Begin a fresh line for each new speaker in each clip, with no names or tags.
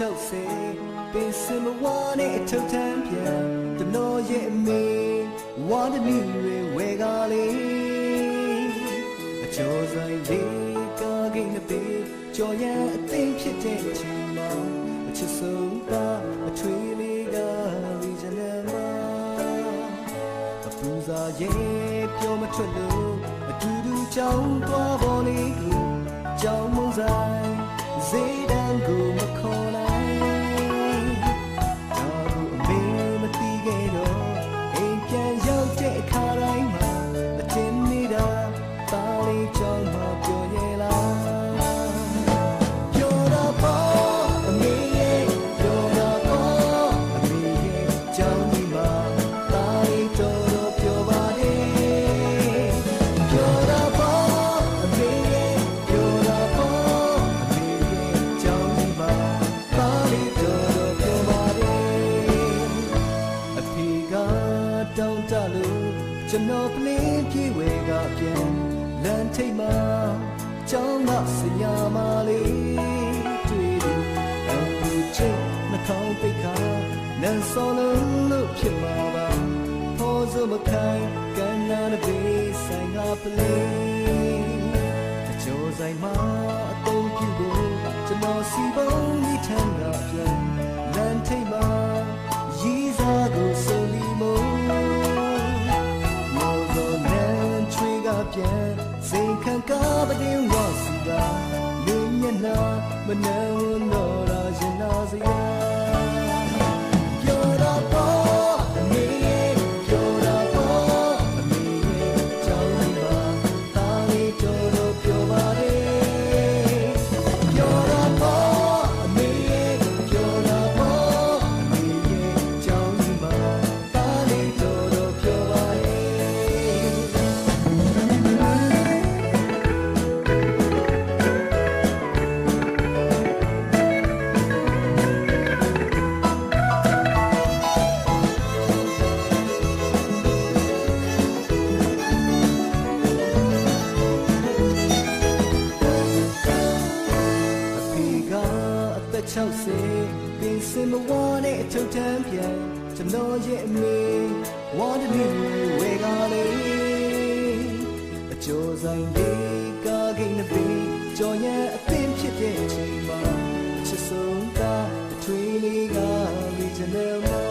ချုပ်စေပင်စင်မဝါနဲ့အထုပ်ထမ်းပြန်တတော်ရဲ့အမေဝါဒမီတွေဝဲကားလေးအကျော်ဆိုင်လေးကားကိန်းနဲ့ပေးကြော်ရန်အသိဖြစ်တဲ့အချိန်မှာအချစ်ဆုံးသာအထွေးလေးကရီချင်တယ်မှာအပူစားရဲ့ပြောမထွက်လို့အတူတူကြောင်းသွားပေါ်လေးကိုကြောင်းမုံဆိုင်ဇေးတန်း ကျောင်းမဆရာမလေးတွေ့တယ်အခုချိန်နှာခေါင်းပိတ်ခါနန်းစောလုံးလို့ဖြစ်မှာပါဖော်စမခိုင်ကန်းနာတဲ့ဘေးဆိုင်ကပလေးအကျော်ဆိုင်မှာအတုံးပြဖို့ကျွန်တော်စီပုံးဒီထမ်းကပြန်လမ်းထိပ်မှာရီးစားကို ပြန်စိန်ခံကားပတင်းဝစီကလူမျက်နှာမနှံဝန်တော့ရာရင်နာစရာ န်တော်ရဲ့အမေဝါဒမီဝေကားလေးအကျော်ဆိုင်လေးကားကိန်းနဲ့ပေးကြော်ရန်အသင်ဖြစ်တဲ့အချိန်မှာချစ်ဆုံးကအထွေးလေးကမိချင်တယ်မှာ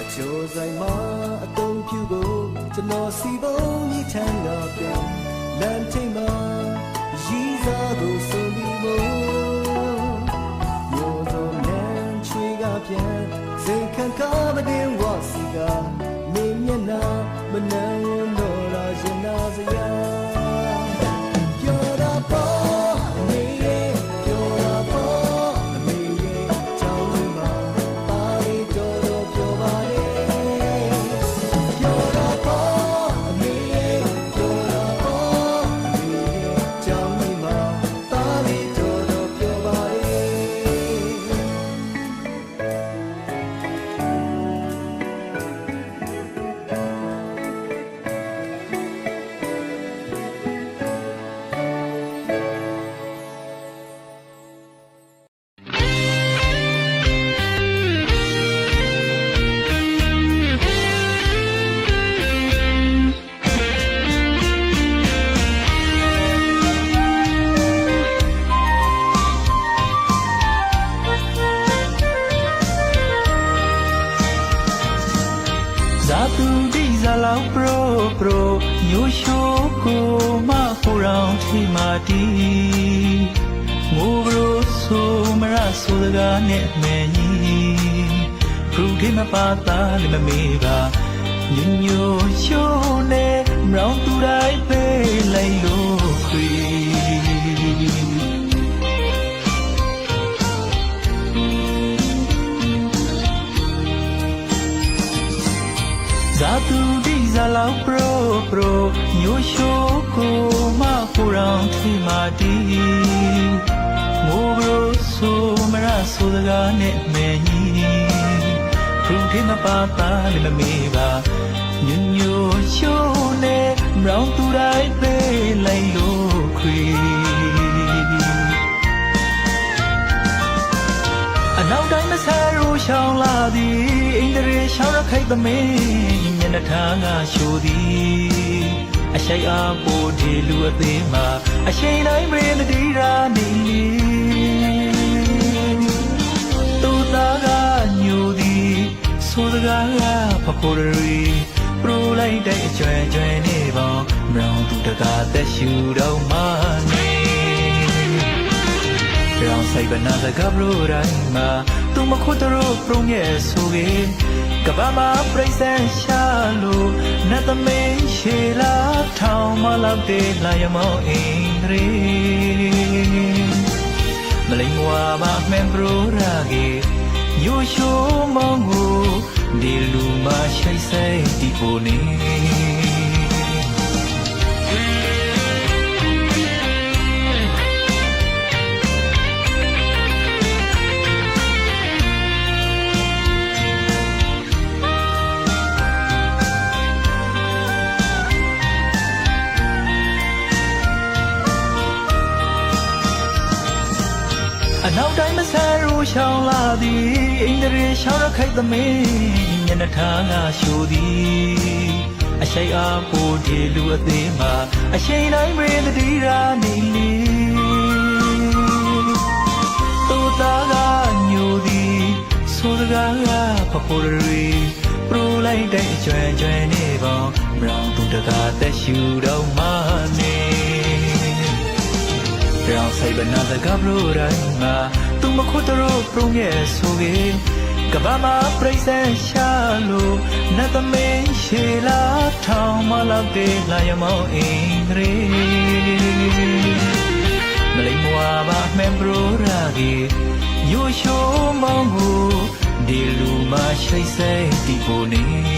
အကျော်ဆိုင်မှာအတုံးပြူကိုကျွန်တော်စီပုံးကြီးထမ်းတော့ပြန်လမ်းထိပ်မှာရီးစားကိုစုံပြီးမို့မျိုးစုံနဲ့ချွေ ကပြန်စိတ်ခံကားမတင်ဝစီကနေမျက်နှာမနှံဝန်တော့လာရင်နာစရာ ရောင်
ထိမာတီငိုဘရိုဆိုမရဆိုစကားနဲ့မယ်ကြီးဖရူခေမပါတာလည်းမမေးပါညညိုရှိုးနဲ့မောင်သူတိုင်းပေးလိုက်လို့ခွေဇာတူဒီဇာလောင်ပရိုပရိုညိုရှိုးကို မပူရောင်ထိမာတီငိုဘရိုဆိုမရဆိုစကားနဲ့မယ်ကြီးဖရူခေမပါတာလည်းမမေးပါညညိုရှိုးနဲ့မောင်သူတိုင်းပေးလိုက်လို့ခွေသည်အိန္ဒြေရှောင်းရခိုက်သမင်းမျက်နှာထားငါရှိုသည် အရှိတ်အားပိုဒီလူအသေးမှာအရှိန်တိုင်းပြေတတိရာနေသူသားကညိုသည်ဆိုစကားကဖခိုးရီပရိုလိုက်တဲ့အကျွမ်းကျွမ်းနေပေါင်းမြောင်သူတကားသက်ရှူတော့မနေရောင်ဆိုင်ဘနာစကားဘလို့တိုင်းမှာသူမခွတ်တော့ပရုံးရဲ့ဆိုကေ ကဘာမပရိစန်ရှာလို့နတ်သမင်းရှေလာထောင်မလောက်တဲ့လာရမောအင်းရေမလိမ္မဝါမမန်ဘရိုရာကေညိုရှိုးမောင်းကိုဒီလူမရှိတ်စိတ်ဒီကိုနေ သည်အိန္ဒြေရှောင်းရခိုက်သမင်းမျက်နှာထားငါရှိုသည်အရှိတ်အားပိုဒီလူအသေးမှာအရှိန်တိုင်းပြေတတိရာနေလေသူသားကညိုသည်ဆိုစကားကဖဖို့ရီပရိုလိုက်တဲ့အကျွမ်းကျွမ်းနေပေါင်းမြောင်သူတကားသက်ရှူတော့မနေရောင်ဆိုင်ဘနာစကားဘလို့တိုင်းမှာ သူမခွတ်တော့ပရုံးရဲ့ဆိုကေကဘာမပရိစန်ရှာလို့နတ်သမင်းရှေလာထောင်မလောက်တဲ့လာရမောအင်းရေမလိမ္မဝါမမန်ဘရိုရာကြီးညိုရှိုးမောင်းကိုဒီလူမရှိတ်စိတ်ဒီကိုနေ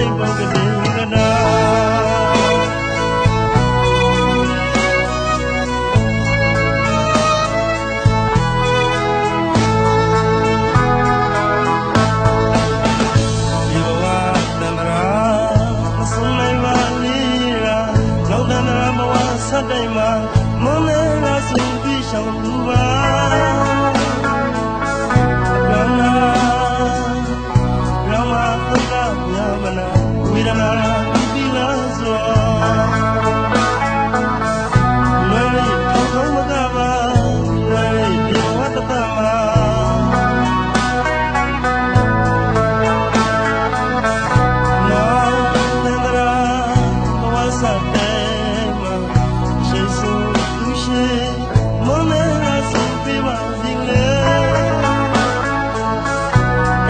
yura so nei ko gade gada Yowa dandra sunai ba lira lau dandra ma wa sadai ma mone ra su bi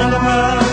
Alabama.